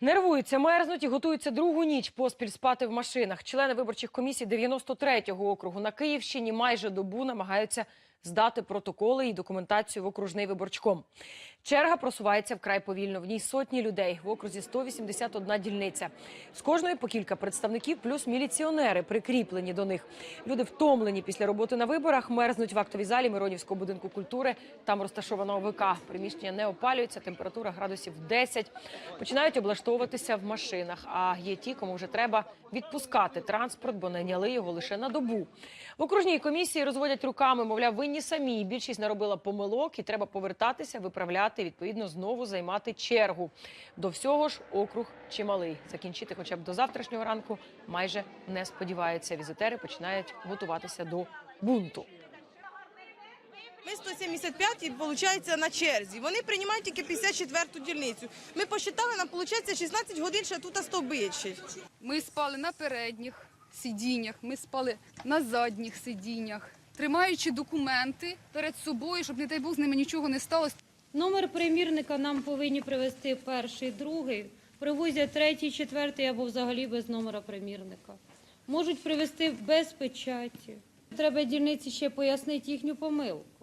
Нервуються, мерзнуть і готуються другу ніч поспіль спати в машинах. Члени виборчих комісій 93-го округу на Київщині майже добу намагаються здати протоколи і документацію в окружний виборчком. Черга просувається вкрай повільно. В ній сотні людей. В окрузі 181 дільниця. З кожної по кілька представників, плюс міліціонери прикріплені до них. Люди втомлені після роботи на виборах, мерзнуть в актовій залі Миронівського будинку культури. Там розташовано ОВК. Приміщення не опалюється, температура градусів 10. Починають облаштовуватися в машинах. А є ті, кому вже треба відпускати транспорт, бо найняли його лише на добу. В окружній комісії розводять руками, мовляв, винні самі. Більшість наробила помилок і треба повертатися, виправляти, відповідно, знову займати чергу. До всього ж округ чималий. Закінчити хоча б до завтрашнього ранку майже не сподіваються. Візитери починають готуватися до бунту. Ми 175 і виходить на черзі. Вони приймають тільки 54-ту дільницю. Ми посчитали, нам виходить 16 годин ще тут стовбичить. Ми спали на передніх сидіннях, ми спали на задніх сидіннях, тримаючи документи перед собою, щоб, не дай Бог, з ними нічого не сталося. Номер примірника нам повинні привезти перший, другий. Привозять третій, четвертий або взагалі без номера примірника. Можуть привезти без печаті. Треба дільниці ще пояснити їхню помилку.